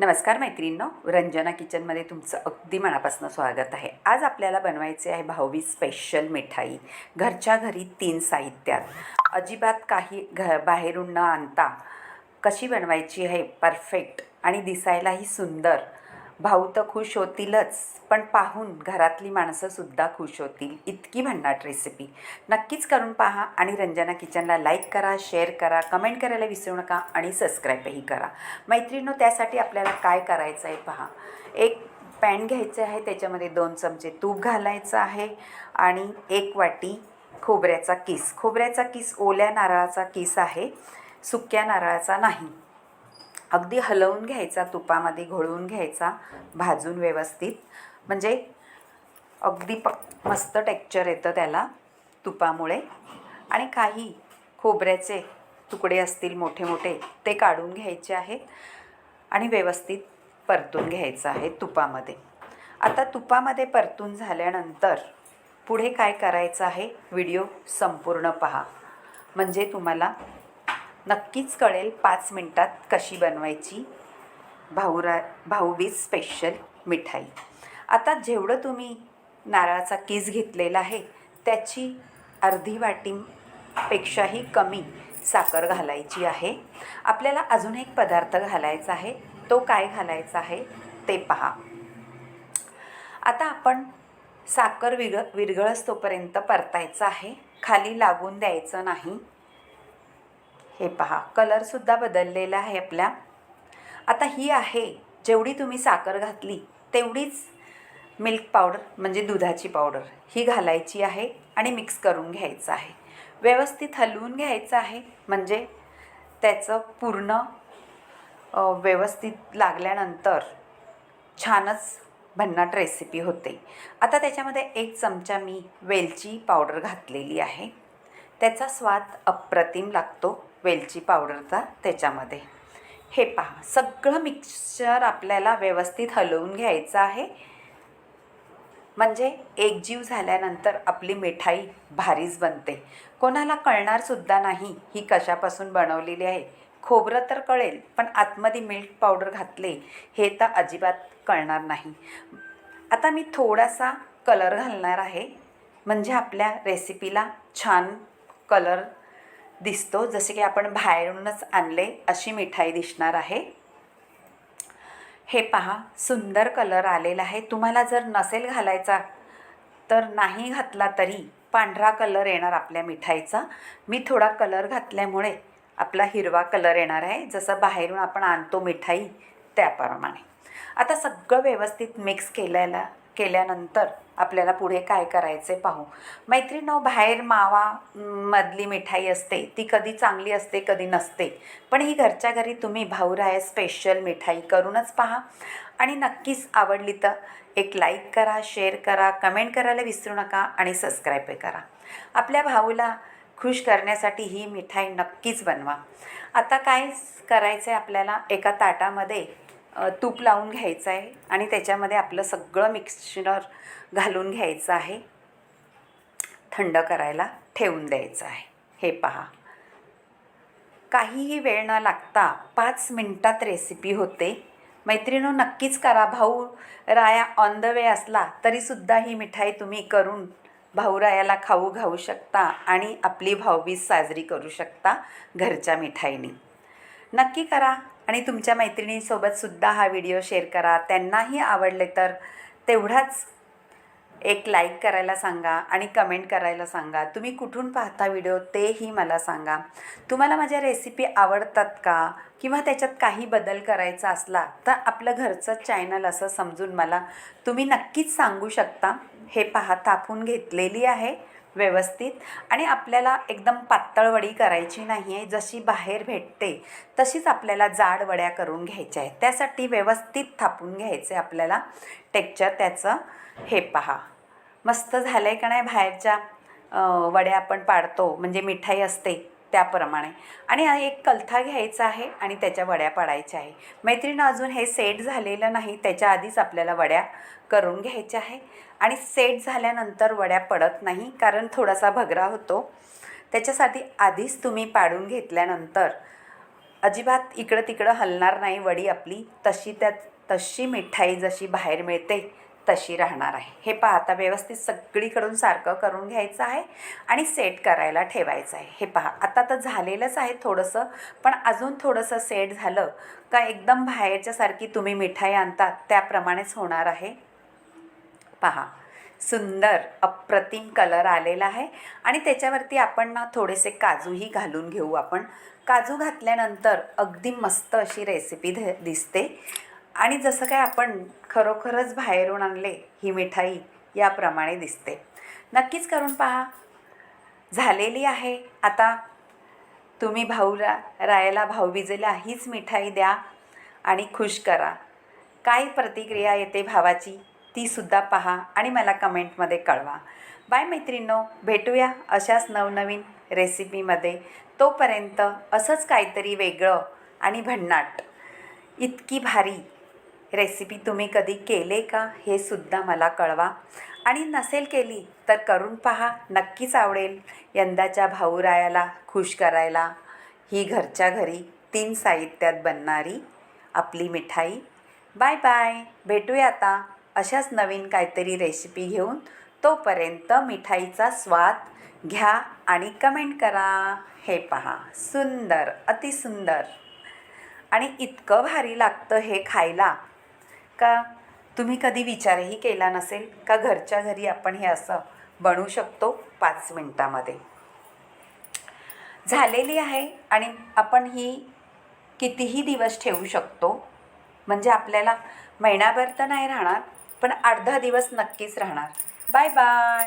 नमस्कार मैत्रिणींनो रंजना किचनमध्ये तुमचं अगदी मनापासून स्वागत आहे. आज आपल्याला बनवायचे आहे भाऊबीज स्पेशल मिठाई. घरच्या घरी तीन साहित्यात. अजिबात काही घ बाहेरून न आणता कशी बनवायची आहे परफेक्ट आणि दिसायलाही सुंदर भाऊ तर खुश होतीलच पण पाहून घरातली माणसंसुद्धा खुश होतील. इतकी भन्नाट रेसिपी नक्कीच करून पहा आणि रंजना किचनला लाईक करा शेअर करा कमेंट करायला विसरू नका आणि सबस्क्राईबही करा. मैत्रिणींनो त्यासाठी आपल्याला काय करायचं आहे पहा. एक पॅन घ्यायचं आहे त्याच्यामध्ये दोन चमचे तूप घालायचं आहे आणि एक वाटी खोबऱ्याचा किस. खोबऱ्याचा किस ओल्या नारळाचा किस आहे सुक्या नारळाचा नाही. अगदी हलवून घ्यायचा तुपामध्ये घोळवून घ्यायचा भाजून व्यवस्थित. म्हणजे अगदी पक् मस्त टेक्चर येतं त्याला तुपामुळे. आणि काही खोबऱ्याचे तुकडे असतील मोठे मोठे ते काढून घ्यायचे आहेत. आणि व्यवस्थित परतून घ्यायचं आहे तुपामध्ये. आता तुपामध्ये परतून झाल्यानंतर पुढे काय करायचं आहे? व्हिडिओ संपूर्ण पहा. म्हणजे तुम्हाला नक्कीच कळेल पाच मिनटात कशी बनवायची भाऊरा भाऊबीज स्पेशल मिठाई. आता जेवढं तुम्ही नारळाचा किस घेतलेला आहे त्याची अर्धी वाटीपेक्षाही कमी साखर घालायची आहे. आपल्याला अजून एक पदार्थ घालायचा आहे तो काय घालायचा आहे ते पहा. आता आपण साखर विरळ विरघळस तोपर्यंत परतायचं आहे. खाली लागून द्यायचं नाही. हे पहा कलरसुद्धा बदललेला आहे आपल्या आता ही आहे जेवढी तुम्ही साखर घातली तेवढीच मिल्क पावडर म्हणजे दुधाची पावडर ही घालायची आहे आणि मिक्स करून घ्यायचं आहे. व्यवस्थित हलवून घ्यायचं आहे म्हणजे त्याचं पूर्ण व्यवस्थित लागल्यानंतर छानच भन्नाट रेसिपी होते. आता त्याच्यामध्ये एक चमचा मी वेलची पावडर घातलेली आहे. त्याचा स्वाद अप्रतिम लागतो वेलची पावडरचा त्याच्यामध्ये. हे पहा सगळं मिक्सचर आपल्याला व्यवस्थित हलवून घ्यायचं आहे. म्हणजे एकजीव झाल्यानंतर आपली मिठाई भारीच बनते. कोणाला कळणारसुद्धा नाही ही कशापासून बनवलेली आहे. खोबरं तर कळेल पण आतमध्ये मिल्क पावडर घातले हे तर अजिबात कळणार नाही. आता मी थोडासा कलर घालणार आहे. म्हणजे आपल्या रेसिपीला छान कलर दिसतो जसे की आपण बाहेरूनच आणले अशी मिठाई दिसणार आहे. हे पहा सुंदर कलर आलेला आहे. तुम्हाला जर नसेल घालायचा तर नाही घातला तरी पांढरा कलर येणार आपल्या मिठाईचा. मी थोडा कलर घातल्यामुळे आपला हिरवा कलर येणार आहे. जसं बाहेरून आपण आणतो मिठाई त्याप्रमाणे. आता सगळं व्यवस्थित मिक्स केल्याला केल्यानंतर आपल्याला पुढे काय करायचे पाहू. मैत्रिणींनो बाहेर मावा मधली मिठाई असते ती कधी चांगली असते कधी नसते. पण ही घरच्या घरी तुम्ही भाऊराया स्पेशल मिठाई करूनच पहा. आणि नक्कीच आवडली तर एक लाईक करा शेअर करा कमेंट करायला विसरू नका आणि सबस्क्राईब करा. आपल्या भाऊला खुश करण्यासाठी ही मिठाई नक्कीच बनवा. आता काय करायचं आहे आपल्याला? एका ताटामध्ये तूप लावून घ्यायचं आहे आणि त्याच्यामध्ये आपलं सगळं मिक्सचर घालून घ्यायचं आहे. थंड करायला ठेवून द्यायचं आहे. हे पहा. काहीही वेळ न लागता पाच मिनटात रेसिपी होते. मैत्रिणो नक्कीच करा. भाऊ राया ऑन द वे असला तरीसुद्धा ही मिठाई तुम्ही करून भाऊरायाला खाऊ घाऊ शकता आणि आपली भाऊबीज साजरी करू शकता घरच्या मिठाईने. नक्की करा. आणि तुमच्या मैत्रिणींसोबतसुद्धा हा व्हिडिओ शेअर करा. त्यांनाही आवडले तर तेवढाच एक लाईक करायला सांगा आणि कमेंट करायला सांगा. तुम्ही कुठून पाहता व्हिडिओ तेही मला सांगा. तुम्हाला माझ्या रेसिपी आवडतात का? किंवा त्याच्यात काही बदल करायचा असला तर आपलं घरचं चॅनल असं समजून मला तुम्ही नक्कीच सांगू शकता. हे पहा तापून घेतलेली आहे. व्यवस्थित आणि आपल्याला एकदम पातळ वडी करायची नाही आहे जशी बाहेर भेटते तशीच आपल्याला जाड वड्या करून घ्यायच्या आहेत. त्यासाठी व्यवस्थित थापून घ्यायचे आपल्याला. टेक्चर त्याचं हे पहा. मस्त झालं आहे का नाही? बाहेरच्या वड्या आपण पाडतो. म्हणजे मिठाई असते. त्याप्रमाणे. आणि एक कलथा घ्यायचा आहे आणि त्याच्या वड्या पाडायच्या आहे. मैत्रीण अजून हे सेट झालेलं नाही त्याच्या आधीच आपल्याला वड्या करून घ्यायच्या आहे. आणि सेट झाल्यानंतर वड्या पडत नाही कारण थोडासा भगरा होतो. त्याच्यासाठी आधीच तुम्ही पाडून घेतल्यानंतर अजिबात इकडं तिकडं हलणार नाही वडी आपली. तशी त्या तशी मिठाई जशी बाहेर मिळते तशी राहणार आहे. हे पहा आता व्यवस्थित सगळीकडून सारखं करून घ्यायचं आहे आणि सेट करायला ठेवायचं आहे. हे पहा आता तर झालेलंच आहे थोडंसं पण अजून थोडंसं सेट झालं का एकदम बाहेरच्यासारखी तुम्ही मिठाई आणतात त्याप्रमाणेच होणार आहे. पहा सुंदर अप्रतिम कलर आलेला आहे आणि त्याच्यावरती आपण ना थोडेसे काजूही घालून घेऊ आपण. काजू घातल्यानंतर अगदी मस्त अशी रेसिपी ध दिसते. आणि जसं काय आपण खरोखरच बाहेरून आणले ही मिठाई याप्रमाणे दिसते. नक्कीच करून पहा. झालेली आहे. आता तुम्ही भाऊला रायाला भाऊबीजेला हीच मिठाई द्या आणि खुश करा. काय प्रतिक्रिया येते भावाची तीसुद्धा पहा आणि मला कमेंटमध्ये कळवा. बाय मैत्रिणो भेटूया अशाच नवनवीन रेसिपीमध्ये. तोपर्यंत असंच काहीतरी वेगळं आणि भन्नाट. इतकी भारी रेसिपी तुम्ही कधी केले का हे सुद्धा मला कळवा. आणि नसेल केली तर करून पहा. नक्कीच आवडेल. यंदाच्या भाऊरायाला खुश करायला ही घरच्या घरी तीन साहित्यात बनणारी आपली मिठाई. Bye bye. भेटूया आता अशाच नवीन काहीतरी रेसिपी घेऊन. तोपर्यंत मिठाईचा स्वाद घ्या आणि कमेंट करा. हे पहा सुंदर अतिसुंदर. आणि इतकं भारी लागतं हे खायला. का? तुम्ही कधी विचारही केला नसेल का घरच्या घरी आपण हे असं बनवू शकतो पाच मिनटामध्ये? झालेली आहे आणि आपण ही कितीही दिवस ठेवू शकतो. म्हणजे आपल्याला महिनाभर तर नाही राहणार पण अर्धा दिवस नक्कीच राहणार. Bye bye!